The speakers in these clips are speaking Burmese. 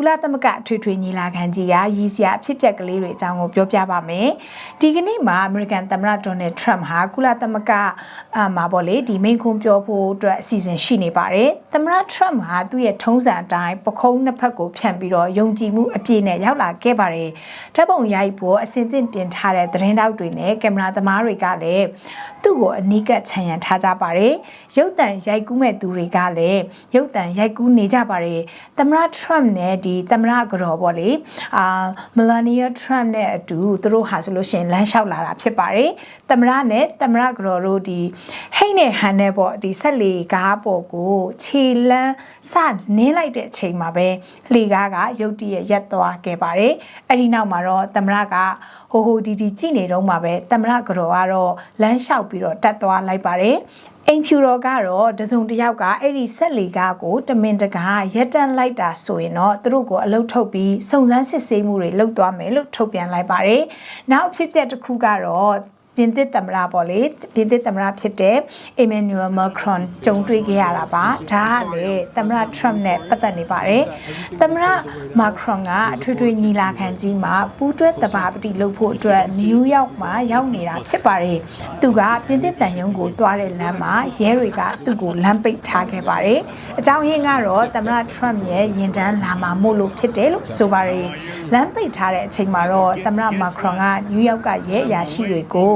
ကုလသမဂ္ဂအထွေထွေညီလာခံကြီးကရည်စရာအဖြစ်အပျက်ကလေးတွေအကြောင်းကိုပြောပြပါမယ်။ဒီကနေ့မှာအမေရိကန်သမ္မတဒေါ်နယ်ထရမ့်ဟာကုလသမဂ္ဂအမှာပေါ့လေဒီမိန့်ခွန်းပြောဖို့အတွက်အစီအစဉ်ရှိနေပါတယ်။သမ္မတထရမ့်ဟာသူ့ရဲ့ထုံးစံအတိုင်းပခုံးနှစ်ဖက်ကိုဖြန့်ပြီးတော့ယုံကြည်မှုအပြည့်နဲ့ရောက်လာခဲ့ပါတယ်။ဓာတ်ပုံရိုက်ဖို့အစဉ်သင့်ပြင်ထားတဲ့သတင်းတောက်တွေနဲ့ကင်မရာသမားတွေကလည်းသူ့ကိုအနီးကပ်ခြံရံထားကြပါတယ်။ရုပ်တံရိုက်ကူးမဲ့သူတွေကလည်းရုပ်တံရိုက်ကူးနေကြပါတယ်။သမ္မတထရမ့်နဲ့ဒီသမ္မတကတော့ပေါ့လေအာမလာနီယာထရမ့်နဲ့အတူသူတို့ဟာဆိုလို့ရှိရင်လမ်းလျှောက်လာတာဖြစ်ပါတယ်။သမ္မတနဲ့သမ္မတကတော့တို့ဒီဟိတ်နဲ့ဟန်နဲ့ပေါ့ဒီဆက်လေကားပေါ်ကိုခြေလန်းစနင်းလိုက်တဲ့အချိန်မှာပဲလေကားကရုတ်တရက်ရက်သွားခဲ့ပါတယ်။အဲ့ဒီနောက်မှာတော့သမ္မတကဟိုဟိုဒီဒီကြည့်နေတော့မှပဲသမ္မတကတော့ကတော့လမ်းလျှောက်ပြီးတော့တက်သွားလိုက်ပါတယ်။အိမ်ဖြူတော်ကတော့တစုံတစ်ယောက်ကအဲ့ဒီဆက်လီကားကိုတမင်တကာရက်တန်းလိုက်တာဆိုရင်တော့သူတို့ကိုအလုတ်ထုတ်ပြီးစုံစမ်းစစ်ဆေးမှုတွေလုပ်သွားမယ်လို့ထုတ်ပြန်လိုက်ပါတယ်။နောက်ဖြစ်ပျက်တစ်ခုကတော့ ပြင်သစ်သမ္မတပေါ့လေပြင်သစ်သမ္မတဖြစ်တဲ့အီမန်နျူယ်မာခရွန်ကြုံတွေ့ခဲ့ရတာပါဒါကလေသမ္မတထရမ့်နဲ့ပတ်သက်နေပါတယ်သမ္မတမာခရွန်ကအထွေထွေညီလာခံကြီးမှာပူးတွဲတဘာပတိလုပ်ဖို့အတွက်နယူးယောက်မှာရောက်နေတာဖြစ်ပါတယ်သူကပြင်သစ်တန်ယုံကိုသွားတဲ့လမ်းမှာရဲတွေကသူ့ကိုလမ်းပိတ်ထားခဲ့ပါတယ်အကြောင်းရင်းကတော့သမ္မတထရမ့်ရဲ့ရင်တန်းလာမှာမို့လို့ဖြစ်တယ်လို့ဆိုပါတယ်လမ်းပိတ်ထားတဲ့အချိန်မှာတော့သမ္မတမာခရွန်ကနယူးယောက်ကရဲအရာရှိတွေကို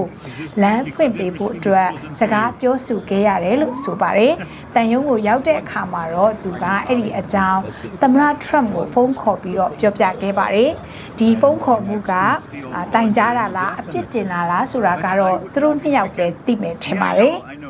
လမ်းဖွင့်ပေးဖို့အတွက်စကားပြောဆိုခဲ့ရတယ်လို့ဆိုပါတယ်။တန်ယုံကိုရောက်တဲ့အခါမှာတော့သူကအဲ့ဒီအကြောင်းသမ္မတထရမ့်ကိုဖုန်းခေါ်ပြီးတော့ပြောပြခဲ့ပါတယ်။ဒီဖုန်းခေါ်မှုကအာတိုင်ကြားတာလားအပြစ်တင်တာလားဆိုတာကတော့သူတို့နှစ်ယောက်ပဲသိမယ်ထင်ပါတယ်။